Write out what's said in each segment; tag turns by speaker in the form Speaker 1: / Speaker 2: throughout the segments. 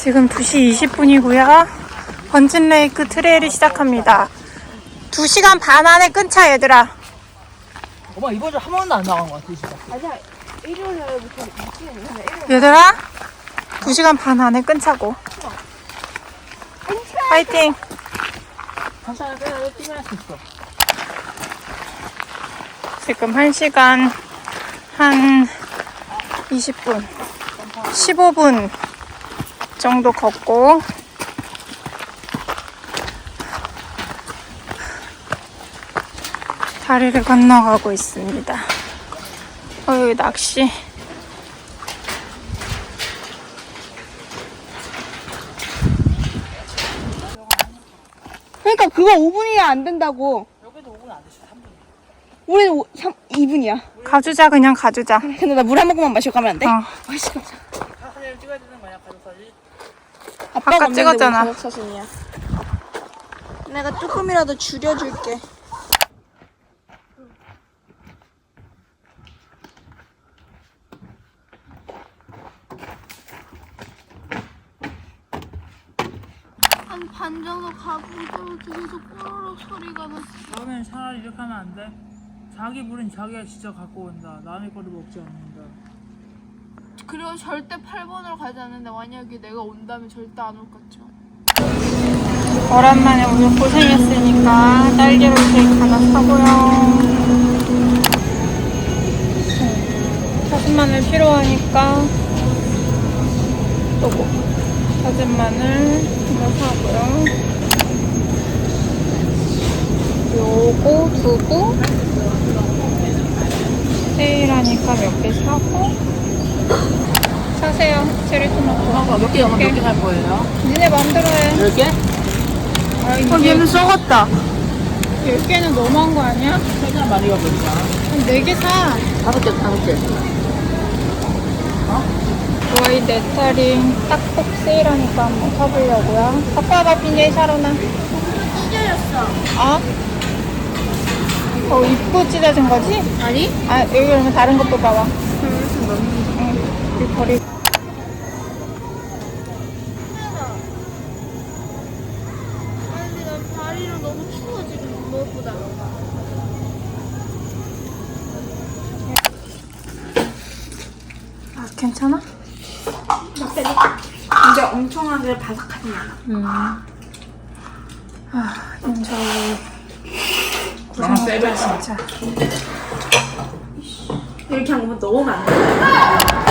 Speaker 1: 지금 2시 20분이고요. 번진레이크 트레일이 시작합니다. 2시간 반 안에 끊자 얘들아.
Speaker 2: 엄마 이번 주한 번도 안 나간 것 같아 진짜.
Speaker 3: 아니야 일요일 날부터 미치겠네 일요일
Speaker 1: 얘들아 2시간 반 안에 끊자고. 파이팅.
Speaker 2: 괜찮아 그래 뛰면 할수 있어.
Speaker 1: 지금 1시간 한 20분, 15분 정도 걷고 다리를 건너가고 있습니다. 어, 여기 낚시.
Speaker 3: 그러니까 그거 5분이 안 된다고
Speaker 2: 여기도 5분 안 됐어 3분.
Speaker 3: 우리는 5, 3, 2분이야
Speaker 1: 가주자, 그냥 가주자.
Speaker 3: 근데 나 물 한 모금만 마시고 가면 안 돼?
Speaker 1: 어.
Speaker 3: 아이씨 깜짝
Speaker 2: 사진 찍어야 되는 거야 가족 사진.
Speaker 1: 아까
Speaker 3: 없는데
Speaker 1: 찍었잖아.
Speaker 3: 사진이야 내가 조금이라도 줄여줄게 한 반 정도 가보고 계속 꼬르륵 소리가 나
Speaker 2: 다음엔 차라리 이렇게 하면 안 돼. 자기 물은 자기가 직접 갖고 온다. 남의 거를 먹지 않는다.
Speaker 3: 그리고 절대 8번으로 가지 않는데 만약에 내가 온다면 절대 안올 거죠
Speaker 1: 오랜만에 오늘 고생했으니까 딸기로 케이크 하나 사고요. 마늘 필요하니까 또 뭐? 마늘 하나 사고요. 요거 두고 세일하니까 몇 개 사고 사세요 체리 토마토.
Speaker 2: 엄마가 몇 개, 몇개 살 거예요?
Speaker 1: 니네 맘대로 해.
Speaker 2: 10개?
Speaker 1: 아, 이게
Speaker 3: 썩었다
Speaker 1: 10개는 너무한 거 아니야?
Speaker 2: 세장 많이 가보니까.
Speaker 1: 한 4개 사.
Speaker 2: 다섯 개, 다섯 개.
Speaker 1: 와이 네타링 딱복 세일하니까 한번 사보려고요. 와봐, 빈예 샤로나.
Speaker 3: 찢어졌어
Speaker 1: 어? 어, 입구 찢어진 거지?
Speaker 3: 아니?
Speaker 1: 아, 여기 그러면 다른 것도 봐봐. 응, 이 버리.
Speaker 3: 아니 나 다리를 너무 추워 지금 무엇보다
Speaker 1: 아, 괜찮아?
Speaker 3: 근데 엄청나게 바삭하진 않아
Speaker 1: 음. 아, 윤서이.
Speaker 2: 너무 세다,
Speaker 1: 진짜.
Speaker 3: 이렇게 한안 돼? 이상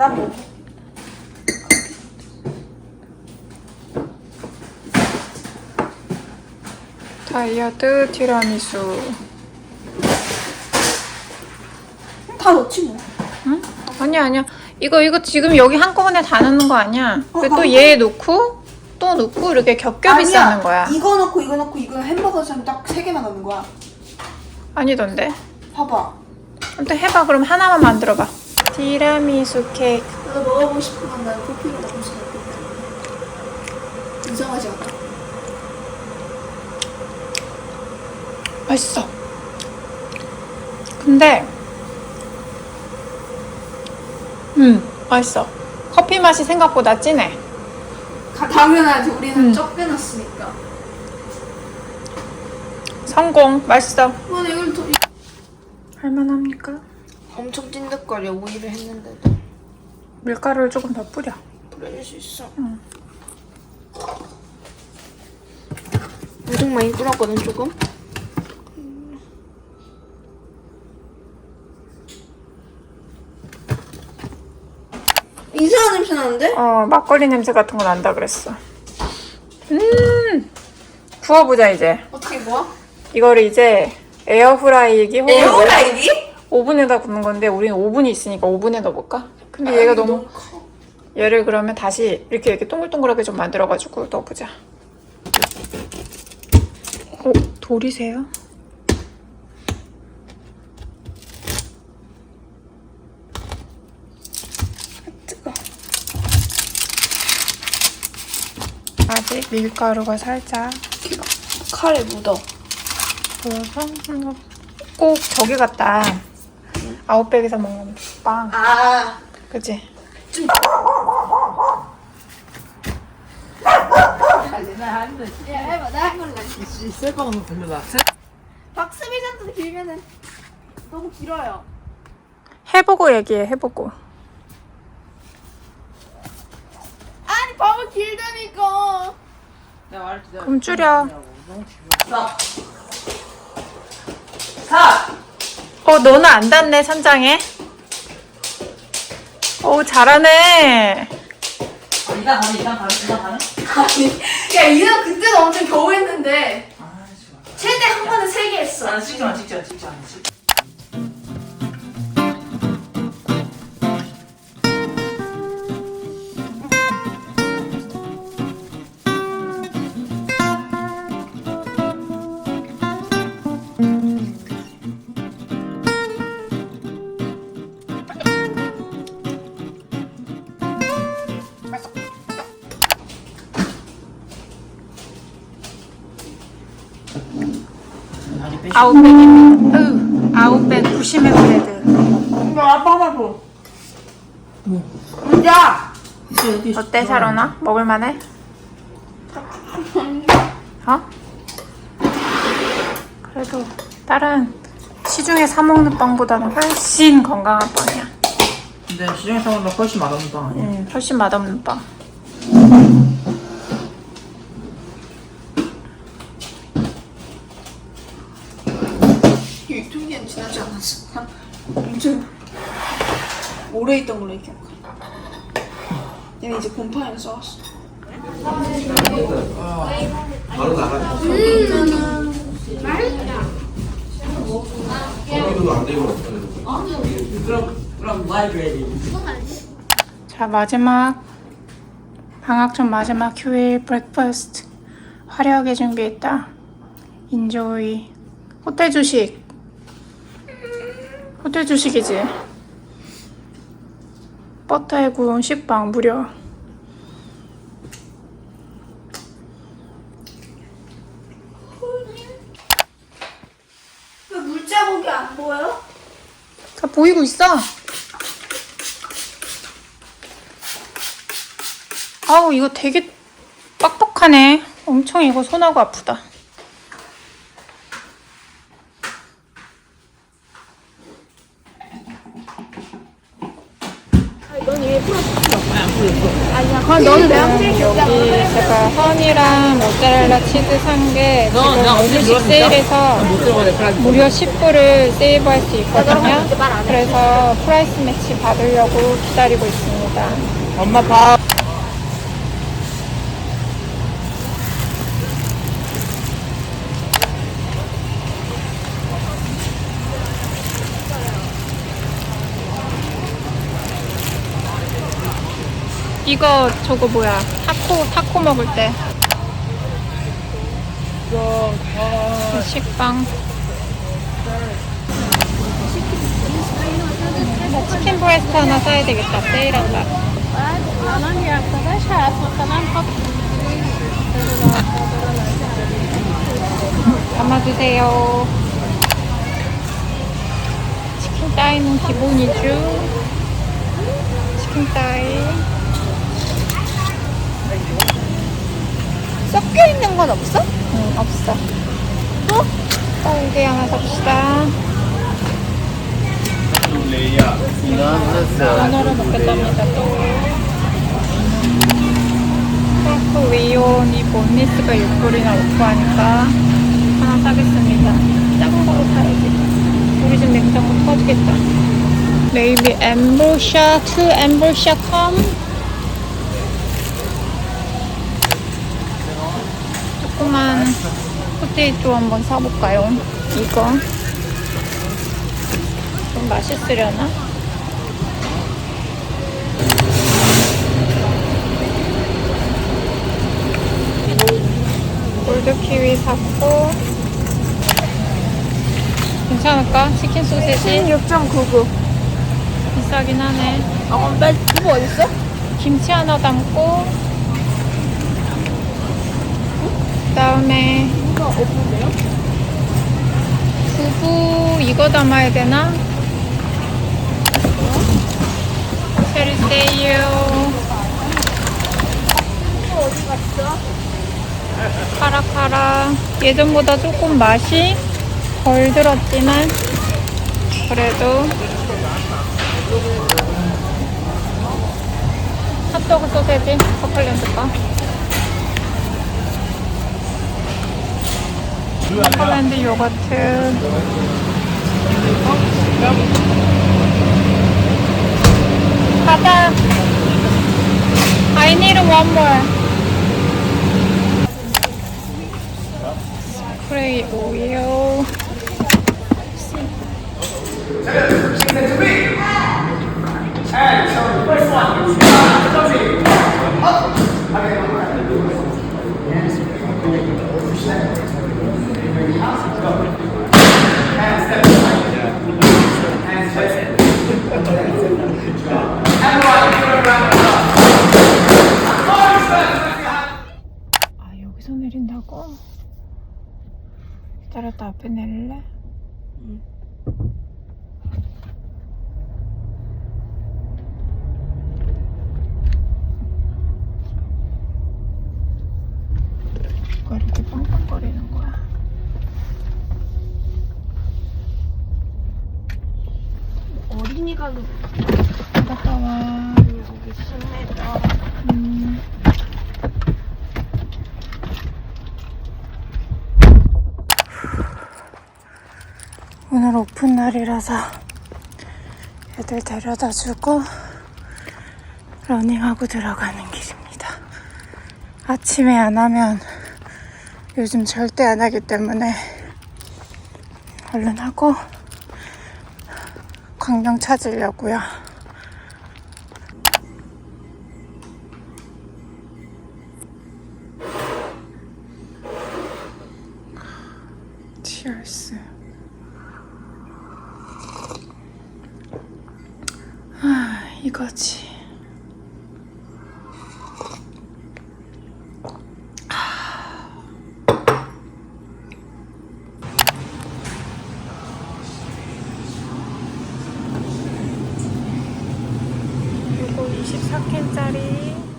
Speaker 3: 난 뭐?
Speaker 1: 다이어트 티라미수.
Speaker 3: 다 넣지 뭐
Speaker 1: 응? 아니야, 아니야. 이거, 이거 지금 여기 한꺼번에 다 넣는 거 아니야.
Speaker 3: 어,
Speaker 1: 또
Speaker 3: 방금-
Speaker 1: 얘 놓고, 또 넣고, 이렇게 겹겹이 싸는 거야.
Speaker 3: 이거 넣고 이거 넣고 이거 햄버거처럼 딱세 개만 넣는 거야
Speaker 1: 아니던데.
Speaker 3: 봐봐
Speaker 1: 아무튼 해봐. 그럼 하나만 만들어봐. 티라미수 케이크.
Speaker 3: 내가 먹어보고 싶으면 난 커피를 먹을 수 있거든 이상하지 않아?
Speaker 1: 맛있어. 근데, 음, 맛있어. 커피 맛이 생각보다 진해.
Speaker 3: 가- 당연하지 우리는
Speaker 1: 음.
Speaker 3: 적게 넣었으니까
Speaker 1: 성공. 맛있어.
Speaker 3: 와 이걸 더
Speaker 1: 할만합니까?
Speaker 3: 엄청 찐득거려 오이를 했는데도
Speaker 1: 밀가루를 조금 더 뿌려.
Speaker 3: 뿌려줄 수 있어
Speaker 1: 응.
Speaker 3: 엄청 많이 뿌렸거든 조금 이상한 냄새 나는데?
Speaker 1: 어, 막걸리 냄새 같은 거 난다 그랬어. 음, 구워보자 이제.
Speaker 3: 어떻게 뭐야?
Speaker 1: 이거를 이제 에어프라이기
Speaker 3: 에어프라이기?
Speaker 1: 오븐에다 굽는 건데 우리는 오븐이 있으니까 오븐에 넣어볼까? 근데 얘가 너무 얘를 그러면 다시 이렇게 이렇게 동글동글하게 좀 만들어가지고 넣어보자. 오 돌이세요?
Speaker 3: 뜨거.
Speaker 1: 아직 밀가루가 살짝
Speaker 3: 칼에 묻어.
Speaker 1: 보여서 한번 꼭 저기 같다. 아웃백에서 먹는 빵,
Speaker 3: 아.
Speaker 1: 그치?
Speaker 3: 야, 해봐. 나 해볼래.
Speaker 2: 셀빵 한번 돌려봐.
Speaker 3: 박스비전도 길면은 너무 길어요.
Speaker 1: 해보고 얘기해, 해보고.
Speaker 3: 아니, 너무 길다니까.
Speaker 2: 내가 말했지. 내가
Speaker 1: 그럼 줄여.
Speaker 2: 너무
Speaker 1: 어, 너는 안 닿네, 천장에. 오, 잘하네.
Speaker 2: 이단 가네, 이단 가네, 이단 가네.
Speaker 3: 아니, 야, 이거 그때도 엄청 겨우 했는데.
Speaker 2: 아, 씨.
Speaker 3: 최대 한 번에 세 개 했어.
Speaker 2: 나는 찍지 마, 찍지 마, 찍지 마. 찍지
Speaker 1: 아웃백입니다. 으, 아웃백 90의 브레드.
Speaker 3: 이거 아빠 하나 줘.
Speaker 2: 뭐?
Speaker 3: 야!
Speaker 1: 어때, 샤로나? 먹을만해? 어? 그래도 다른 시중에 사 먹는 빵보다는 훨씬 건강한 빵이야.
Speaker 2: 근데 시중에서 먹는 거 훨씬 맛없는 빵 아니야?
Speaker 1: 응, 훨씬 맛없는 빵.
Speaker 3: 유통기한 지나지 않았어. 한 엄청 오래 있던 걸로 기억해. 얘는 이제 곰팡이가 써왔어.
Speaker 4: 바로 나가. 거기도 안 되고.
Speaker 2: 그럼 그럼 라이브러리.
Speaker 1: 자, 마지막. 방학 전 마지막 휴일 브렉퍼스트. 화려하게 준비했다. 인조이. 호텔 주식. 호텔 주식이지. 버터에 구운 식빵 무려.
Speaker 3: 왜 물자국이 안 보여?
Speaker 1: 다 보이고 있어. 아우, 이거 되게 빡빡하네. 엄청 이거 손하고 아프다.
Speaker 3: 그럼 너는 내 한테
Speaker 1: 여기 제가 허니랑 모짜렐라 치즈 산 게 지금 음식 세일해서
Speaker 2: 들어가네, 프라이.
Speaker 1: 무려 10불을 세이브할 수 있거든요. 그래서 프라이스 매치 받으려고 기다리고 있습니다.
Speaker 2: 엄마 밥.
Speaker 1: 이거 저거 뭐야? 타코 타코 먹을 때이 식빵. 나 치킨 브레스트 하나 사야 되겠다. 세일한다. 담아주세요. 치킨 따위는 기본이죠. 치킨 따위.
Speaker 3: 섞여 있는 건 없어?
Speaker 1: 응, 없어. 어? 딸기 하나 삽시다. 연어로 먹겠답니다, 또. 크로크 위온이 본니스가 6불이나 오프 하니까 하나 사겠습니다. 작은 거로 사야지. 우리 집 냉장고 터지겠다. Maybe ambrosia, two ambrosia come. 조그만 포테이토 한번 사볼까요? 이거 좀 맛있으려나? 골드 키위 샀고 괜찮을까? 치킨 소세지
Speaker 3: 6.99.
Speaker 1: 비싸긴 하네.
Speaker 3: 아, 그럼 뺄, 이거 어딨어?
Speaker 1: 김치 하나 담고 그다음에
Speaker 3: 이거?
Speaker 1: 두부 이거 담아야 되나? 세리세요.
Speaker 3: 이거 어디 갔어?
Speaker 1: 파라 파라. 예전보다 조금 맛이 덜 들었지만 그래도 핫도그 소세지 커플랜드 거. 커플랜드 요거트. 가자. I need one more. 스프레이 오일. 아 여기서 내린다고? 기다렸다 앞에 내릴래? 뭐가 이렇게 빵빵거리는 거야?
Speaker 3: 어린이가
Speaker 1: 갔다 와.
Speaker 3: 여기 있습니다.
Speaker 1: 음. 오픈 날이라서 애들 데려다 주고 러닝하고 들어가는 길입니다. 아침에 안 하면 요즘 절대 안 하기 때문에 얼른 하고 광명 찾으려고요. 치얼스. 아, 이거지. 요거 24캔짜리.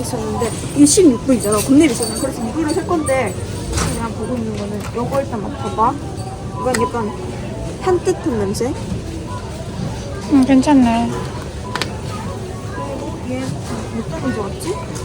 Speaker 3: 있었는데 이게 16불이잖아. 겁내 비싸잖아. 그래서 이거를 살 건데 그냥 보고 있는 거는 이거 일단 맡아봐. 이건 약간 향긋한 냄새.
Speaker 1: 음, 괜찮네.
Speaker 3: 그리고 얘 어떤 냄새 같지?